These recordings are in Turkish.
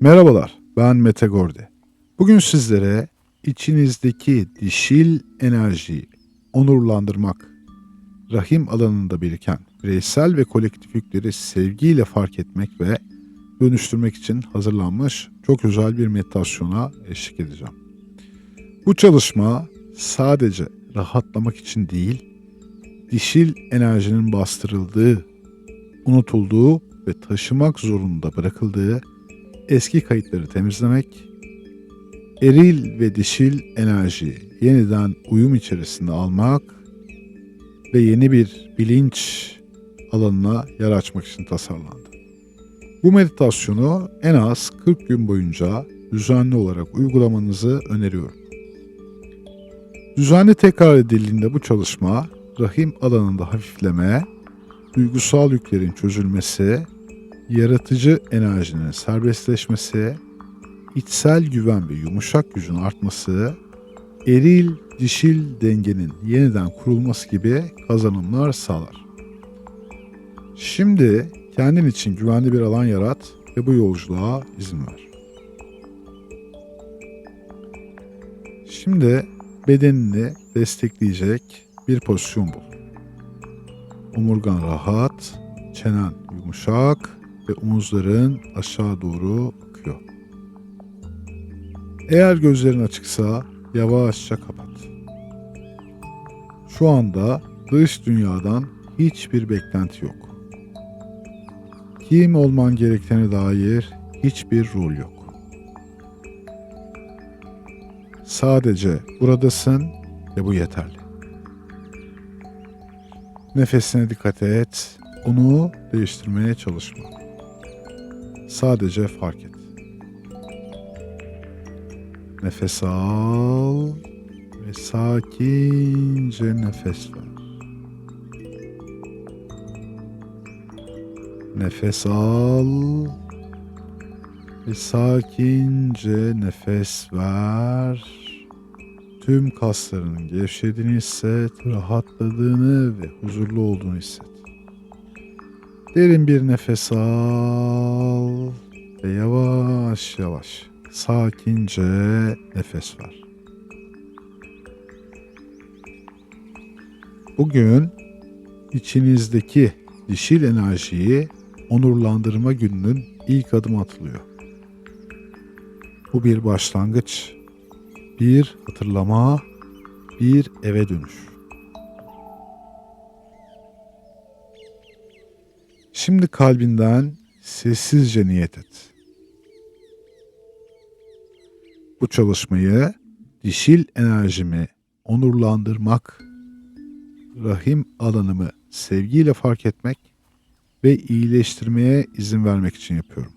Merhabalar, ben Mete Gorde. Bugün sizlere içinizdeki dişil enerjiyi onurlandırmak, rahim alanında biriken bireysel ve kolektif yükleri sevgiyle fark etmek ve dönüştürmek için hazırlanmış çok özel bir meditasyona eşlik edeceğim. Bu çalışma sadece rahatlamak için değil, dişil enerjinin bastırıldığı, unutulduğu ve taşımak zorunda bırakıldığı eski kayıtları temizlemek, eril ve dişil enerjiyi yeniden uyum içerisinde almak ve yeni bir bilinç alanına yer açmak için tasarlandı. Bu meditasyonu en az 40 gün boyunca düzenli olarak uygulamanızı öneriyorum. Düzenli tekrar edildiğinde bu çalışma rahim alanında hafifleme, duygusal yüklerin çözülmesi, yaratıcı enerjinin serbestleşmesi, içsel güven ve yumuşak gücün artması, eril dişil dengenin yeniden kurulması gibi kazanımlar sağlar. Şimdi kendin için güvenli bir alan yarat ve bu yolculuğa izin ver. Şimdi bedenini destekleyecek bir pozisyon bul. Omurgan rahat, çenen yumuşak ve omuzların aşağı doğru akıyor. Eğer gözlerin açıksa yavaşça kapat. Şu anda dış dünyadan hiçbir beklenti yok. Kim olman gerektiğine dair hiçbir rol yok. Sadece buradasın ve bu yeterli. Nefesine dikkat et. Onu değiştirmeye çalışma. Sadece fark et. Nefes al ve sakince nefes ver. Nefes al ve sakince nefes ver. Tüm kaslarının gevşediğini hisset, rahatladığını ve huzurlu olduğunu hisset. Derin bir nefes al ve yavaş yavaş sakince nefes ver. Bugün içinizdeki dişil enerjiyi onurlandırma gününün ilk adım atılıyor. Bu bir başlangıç, bir hatırlama, bir eve dönüş. Şimdi kalbinden sessizce niyet et. Bu çalışmayı dişil enerjimi onurlandırmak, rahim alanımı sevgiyle fark etmek ve iyileştirmeye izin vermek için yapıyorum.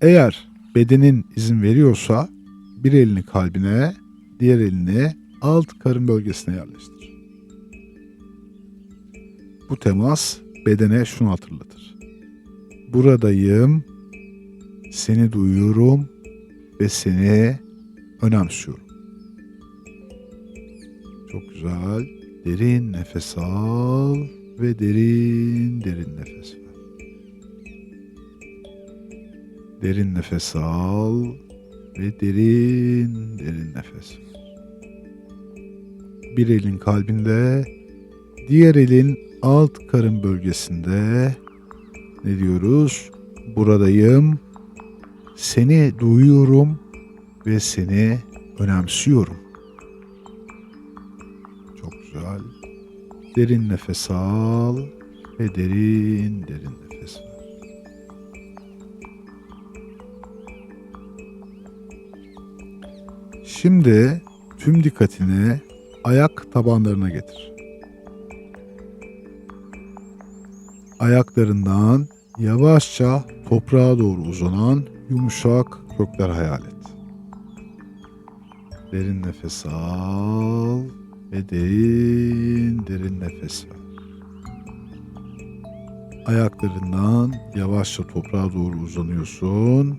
Eğer bedenin izin veriyorsa bir elini kalbine, diğer elini alt karın bölgesine yerleştir. Bu temas bedene şunu hatırlatır. Buradayım, seni duyuyorum ve seni önemsiyorum. Çok güzel. Derin nefes al ve derin derin nefes ver. Derin nefes al ve derin derin nefes ver. Bir elin kalbinde, diğer elin alt karın bölgesinde ne diyoruz? Buradayım. Seni duyuyorum ve seni önemsiyorum. Çok güzel. Derin nefes al ve derin derin nefes ver. Şimdi tüm dikkatini ayak tabanlarına getir. Ayaklarından yavaşça toprağa doğru uzanan yumuşak kökler hayal et. Derin nefes al ve derin derin nefes ver. Ayaklarından yavaşça toprağa doğru uzanıyorsun.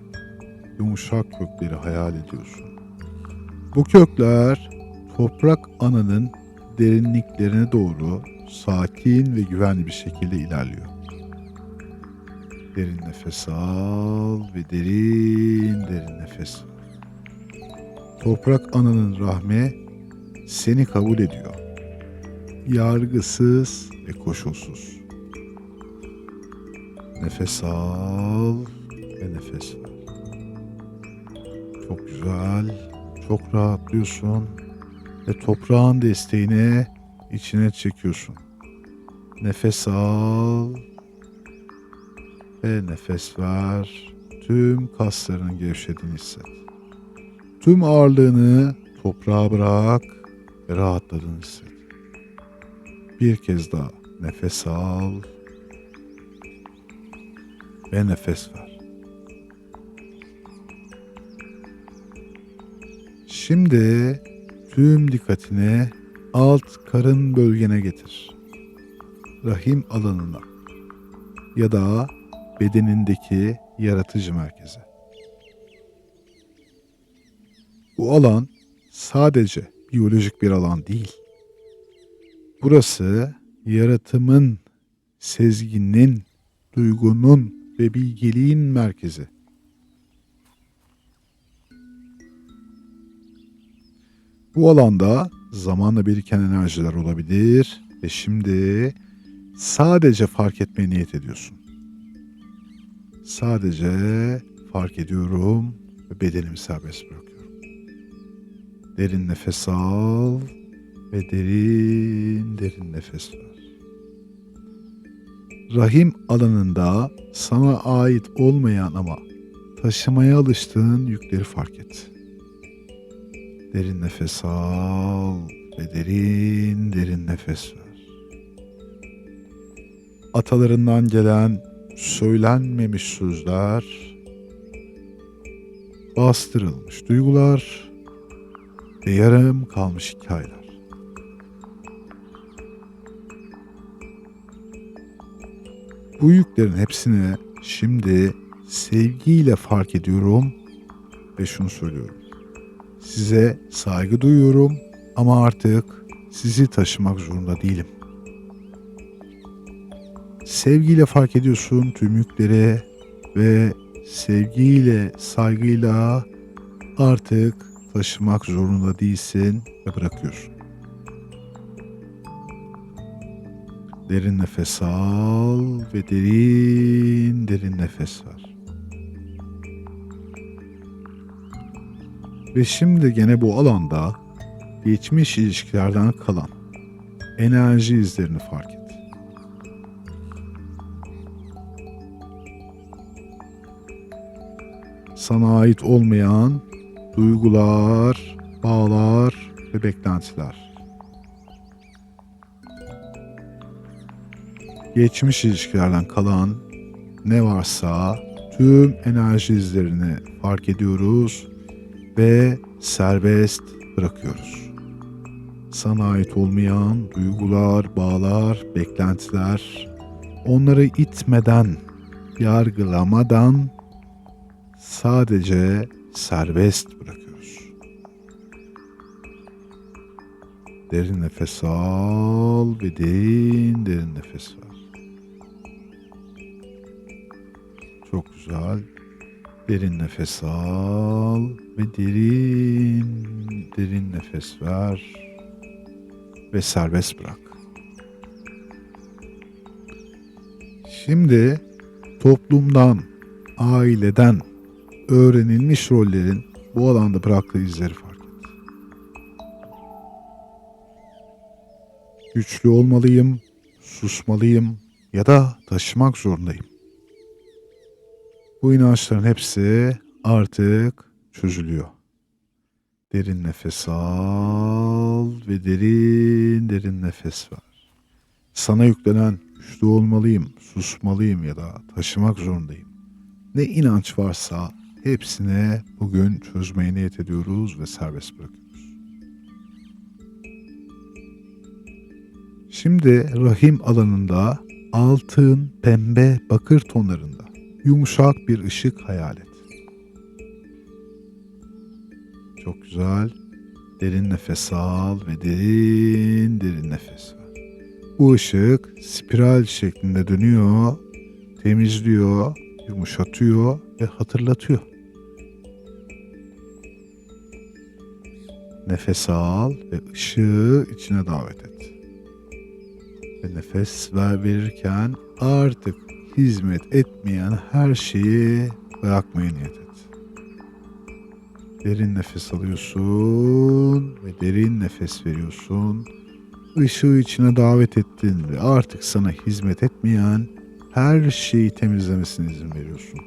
Yumuşak kökleri hayal ediyorsun. Bu kökler toprak ananın derinliklerine doğru sakin ve güvenli bir şekilde ilerliyor. Derin nefes al ve derin derin nefes. Toprak ananın rahmi seni kabul ediyor. Yargısız ve koşulsuz. Nefes al ve nefes ver. Çok güzel, çok rahatlıyorsun ve toprağın desteğini içine çekiyorsun. Nefes al ve nefes ver. Tüm kasların gevşediğini hisset. Tüm ağırlığını toprağa bırak ve rahatladığını hisset. Bir kez daha nefes al ve nefes ver. Şimdi tüm dikkatini alt karın bölgene getir. Rahim alanına ya da bedenindeki yaratıcı merkeze. Bu alan sadece biyolojik bir alan değil. Burası yaratımın, sezginin, duygunun ve bilgeliğin merkezi. Bu alanda zamanla biriken enerjiler olabilir ve şimdi sadece fark etmeye niyet ediyorsun. Sadece fark ediyorum ve bedenimi serbest bırakıyorum. Derin nefes al ve derin derin nefes ver. Rahim alanında sana ait olmayan ama taşımaya alıştığın yükleri fark et. Derin nefes al ve derin derin nefes ver. Atalarından gelen söylenmemiş sözler, bastırılmış duygular ve yarım kalmış hikayeler. Bu yüklerin hepsini şimdi sevgiyle fark ediyorum ve şunu söylüyorum. Size saygı duyuyorum ama artık sizi taşımak zorunda değilim. Sevgiyle fark ediyorsun tüm yükleri ve sevgiyle, saygıyla artık taşımak zorunda değilsin ve bırakıyorsun. Derin nefes al ve derin derin nefes ver. Ve şimdi gene bu alanda geçmiş ilişkilerden kalan enerji izlerini fark et. Sana ait olmayan duygular, bağlar ve beklentiler. Geçmiş ilişkilerden kalan ne varsa tüm enerji izlerini fark ediyoruz ve serbest bırakıyoruz. Sana ait olmayan duygular, bağlar, beklentiler, onları itmeden, yargılamadan sadece serbest bırakıyoruz. Derin nefes al ve derin derin nefes ver. Çok güzel. Derin nefes al ve derin derin nefes ver ve serbest bırak. Şimdi toplumdan, aileden öğrenilmiş rollerin bu alanda bıraktığı izleri fark et. Güçlü olmalıyım, susmalıyım ya da taşımak zorundayım. Bu inançların hepsi artık çözülüyor. Derin nefes al ve derin derin nefes ver. Sana yüklenen güçlü olmalıyım, susmalıyım ya da taşımak zorundayım. Ne inanç varsa hepsine bugün çözmeye niyet ediyoruz ve serbest bırakıyoruz. Şimdi rahim alanında altın, pembe, bakır tonlarında yumuşak bir ışık hayal et. Çok güzel. Derin nefes al ve derin derin nefes ver. Bu ışık spiral şeklinde dönüyor, temizliyor yumuşatıyor ve hatırlatıyor. Nefes al ve ışığı içine davet et. Ve nefes ver verirken artık hizmet etmeyen her şeyi bırakmaya niyet et. Derin nefes alıyorsun ve derin nefes veriyorsun. Işığı içine davet ettin ve artık sana hizmet etmeyen her şeyi temizlemesine izin veriyorsun.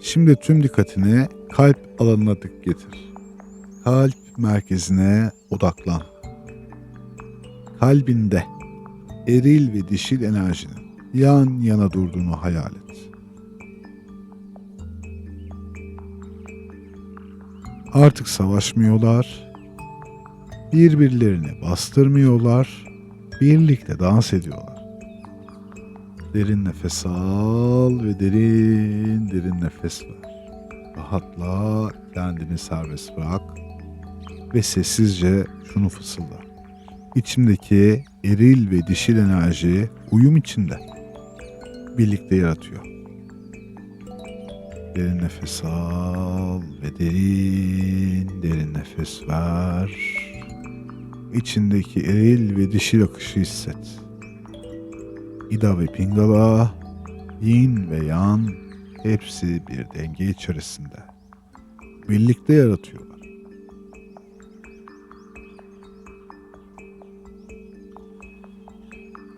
Şimdi tüm dikkatini kalp alanına dik getir. Kalp merkezine odaklan. Kalbinde eril ve dişil enerjinin yan yana durduğunu hayal et. Artık savaşmıyorlar, birbirlerini bastırmıyorlar, birlikte dans ediyorlar. Derin nefes al ve derin derin nefes ver. Rahatla kendini serbest bırak ve sessizce şunu fısılda. İçimdeki eril ve dişil enerji uyum içinde birlikte yaratıyor. Derin nefes al ve derin derin nefes ver. İçindeki eril ve dişil akışı hisset. İda ve Pingala, Yin ve Yang hepsi bir denge içerisinde. Birlikte yaratıyorlar.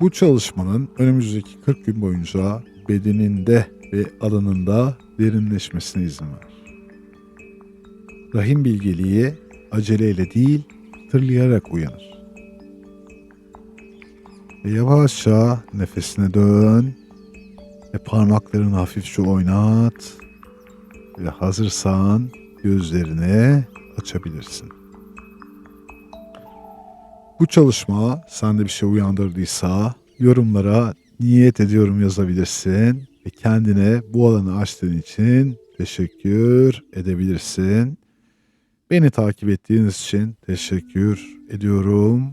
Bu çalışmanın önümüzdeki 40 gün boyunca bedeninde ve alanında derinleşmesine izin ver. Rahim bilgeliği aceleyle değil, tırlayarak uyanır. Ve yavaşça nefesine dön ve parmaklarını hafifçe oynat ve hazırsan gözlerini açabilirsin. Bu çalışma sende bir şey uyandırdıysa yorumlara niyet ediyorum yazabilirsin ve kendine bu alanı açtığın için teşekkür edebilirsin. Beni takip ettiğiniz için teşekkür ediyorum.